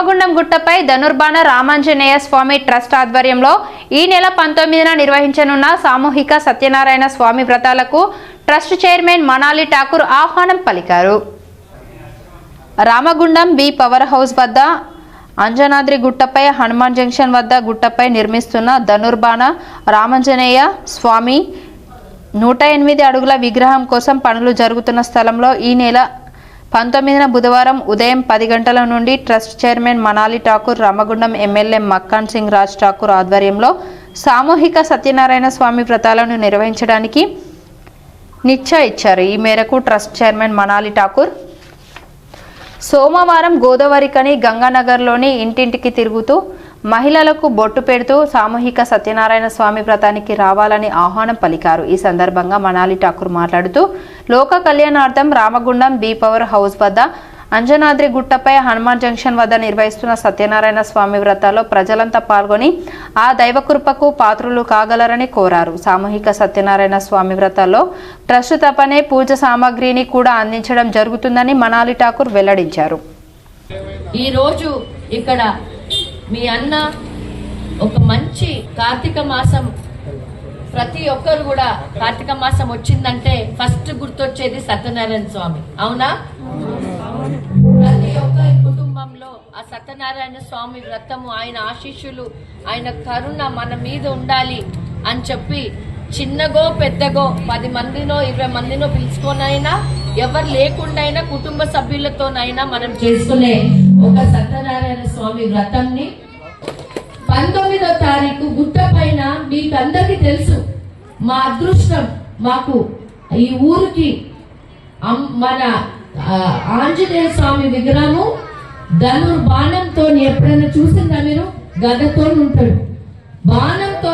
రామగుండం గుట్టపై ధనుర్బాణ రామాంజనేయ స్వామి ట్రస్ట్ ఆధ్వర్యంలో ఈ నెల పంతొమ్మిదిన నిర్వహించనున్న సామూహిక సత్యనారాయణ స్వామి వ్రతాలకు ట్రస్ట్ చైర్మన్ మనాలి ఠాకూర్ ఆహ్వానం పలికారు. రామగుండం బి పవర్ హౌస్ వద్ద అంజనాద్రి గుట్టపై హనుమాన్ జంక్షన్ వద్ద గుట్టపై నిర్మిస్తున్న ధనుర్బాణ రామాంజనేయ స్వామి నూట ఎనిమిది అడుగుల విగ్రహం కోసం పనులు జరుగుతున్న స్థలంలో ఈ నెల పంతొమ్మిదిన బుధవారం ఉదయం పది గంటల నుండి trust chairman Manali Thakur Ramagundam MLA Makkan Singh Raj Thakur ఆధ్వర్యంలో సామూహిక సత్యనారాయణ స్వామి వ్రతాలను నిర్వహించడానికి నిశ్చయ ఇచ్చారు. ఈ మేరకు ట్రస్ట్ చైర్మన్ మనాలి ఠాకూర్ సోమవారం గోదావరికని గంగానగర్లోని ఇంటింటికి తిరుగుతూ మహిళలకు బొట్టు పెడుతూ సామూహిక సత్యనారాయణ స్వామి వ్రతానికి రావాలని ఆహ్వానం పలికారు. ఈ సందర్భంగా మనాలి ఠాకూర్ మాట్లాడుతూ లోక కళ్యాణార్థం రామగుండం బి పవర్ హౌస్ వద్ద అంజనాద్రి గుట్టపై హనుమాన్ జంక్షన్ వద్ద నిర్వహిస్తున్న సత్యనారాయణ స్వామి వ్రతాల్లో ప్రజలంతా పాల్గొని ఆ దైవకృపకు పాత్రులు కాగలరని కోరారు. సామూహిక సత్యనారాయణ స్వామి వ్రతాల్లో ట్రస్ట్ తపనే పూజ సామాగ్రిని కూడా అందించడం జరుగుతుందని మనాలి ఠాకూర్ వెల్లడించారు. ఈ రోజు ఇక్కడ మీ అన్న ఒక మంచి కార్తీక మాసం ప్రతి ఒక్కరు కూడా కార్తీక మాసం వచ్చిందంటే ఫస్ట్ గుర్తొచ్చేది సత్యనారాయణ స్వామి. అవునా? ప్రతి ఒక్కరి కుటుంబంలో ఆ సత్యనారాయణ స్వామి వ్రతము ఆయన ఆశీస్సులు ఆయన కరుణ మన మీద ఉండాలి అని చెప్పి చిన్నగో పెద్దగో పది మందినో ఇరవై మందినో పిలుచుకొనైనా ఎవరు లేకుండా అయినా కుటుంబ సభ్యులతోనైనా మనం చేసుకునే ఒక సత్యనారాయణ స్వామి వ్రతంని పంతొమ్మిదో తారీఖు గుట్ట పైన మీకు తెలుసు మా అదృష్టం మాకు ఈ ఊరికి మన ఆంజనేయ స్వామి విగ్రహము ధనుర్ బాణంతో ఎప్పుడైనా చూసిందా మీరు? గదతో ఉంటాడు. బాణంతో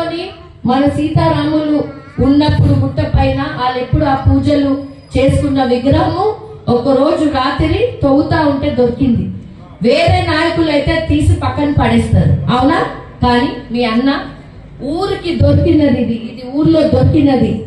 మన సీతారాములు ఉన్నప్పుడు గుట్ట పైన వాళ్ళు ఎప్పుడు ఆ పూజలు చేసుకున్న విగ్రహము ఒక రోజు రాత్రి తవ్వుతా ఉంటే దొరికింది. వేరే నాయకులు అయితే తీసి పక్కన పడేస్తారు. అవునా? కానీ మీ అన్న ఊరికి దొరికినది ఇది. ఇది ఊర్లో దొరికినది.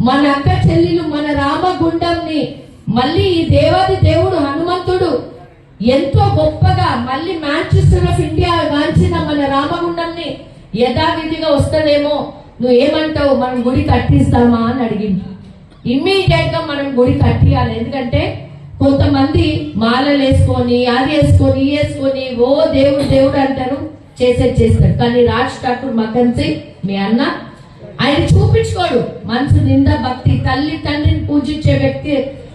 మన అక్క చెల్లెలు మన రామగుండంని మళ్ళీ ఈ దేవాది దేవుడు హనుమంతుడు ఎంతో గొప్పగా మళ్ళీ మాంచెస్టర్ ఆఫ్ ఇండియా గాంచిన మన రామగుండంని యథావిధిగా వస్తుందేమో. నువ్వు ఏమంటావు మనం గుడి కట్టిస్తామా అని అడిగింది. ఇమ్మీడియట్గా మనం గుడి కట్టియాలి. ఎందుకంటే కొంతమంది మాలలు వేసుకొని అది వేసుకొని ఈ వేసుకొని ఓ దేవుడు దేవుడు అంటారు. చేసేది చేస్తాడు. కానీ రాజ్ ఠాకూర్ మకన్ సింగ్ మీ అన్న. ఆయన చూపించుకోడు. మనసు నింద భక్తి. తల్లి తండ్రిని పూజించే వ్యక్తి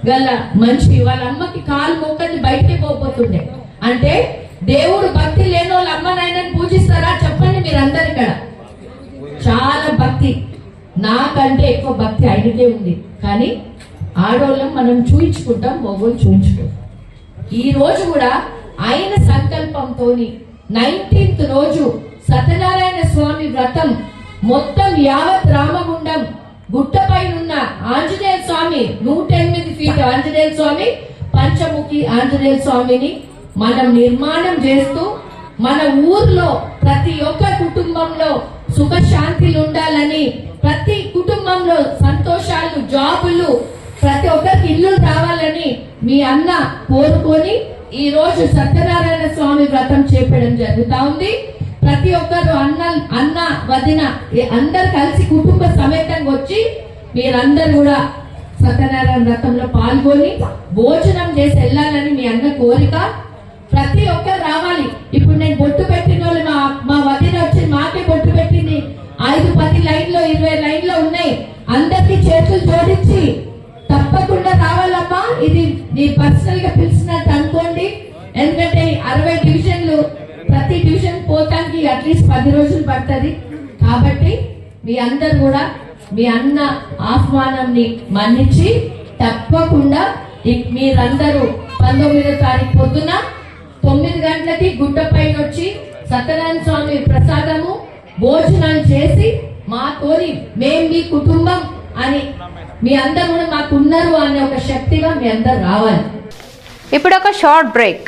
గల మనిషి వాళ్ళ అమ్మకి కాలు మొక్కని బయటికి పోతుండే అంటే దేవుడు భక్తి లేని వాళ్ళ అమ్మ నాయనని పూజిస్తారా? చెప్పండి మీరందరు ఇక్కడ. చాలా భక్తి. నాకంటే ఎక్కువ భక్తి ఆయనకే ఉంది. కానీ ఆడోళ్ళం మనం చూయించుకుంటాం మొగోళ్ళు చూయించుకుంటాం ఈ రోజు కూడా ఆయన సంకల్పంతో నైన్టీన్త్ రోజు సత్యనారాయణ స్వామి వ్రతం మొత్తం యావత్ రామగుండం గుట్టపైనున్న ఆంజనేయ స్వామి నూట ఎనిమిది ఫీట్ ఆంజనేయ స్వామి పంచముఖి ఆంజనేయ స్వామిని మనం నిర్మాణం చేస్తూ మన ఊర్లో ప్రతి ఒక్క కుటుంబంలో సుఖశాంతిలు ఉండాలని ప్రతి కుటుంబంలో సంతోషాలు జాబులు ప్రతి ఒక్కరికి ఇల్లు రావాలని మీ అన్న కోరుకొని ఈ రోజు సత్యనారాయణ స్వామి వ్రతం చేపడం జరుగుతా ఉంది. ప్రతి ఒక్కరు అన్న అన్న వదిన అందరు కలిసి కుటుంబ సమేతంగా వచ్చి మీరందరూ కూడా సత్యనారాయణ వ్రతంలో పాల్గొని భోజనం చేసి వెళ్ళాలని మీ అన్న కోరిక. ప్రతి ఒక్కరు రావాలి. ఇప్పుడు నేను బొట్టు పెట్టిన వాళ్ళు మా మా ఎందుకంటే అరవై డివిజన్లు ప్రతి డివిజన్ పోతానికి అట్లీస్ట్ పది రోజులు పడుతుంది. కాబట్టి మీ అందరు కూడా మీ అన్న ఆహ్వానంని మన్నించి తప్పకుండా మీరందరూ పంతొమ్మిదో తారీఖు పొద్దున తొమ్మిది గంటలకి గుడ్డ పైన వచ్చి సత్యనారాయణ స్వామి ప్రసాదము భోజనాలు చేసి మా తోని మేం మీ కుటుంబం అని మీ అందరు కూడా మాకు ఉన్నారు అనే ఒక శక్తిగా మీ అందరు రావాలి. ఇప్పుడు ఒక షార్ట్ బ్రేక్.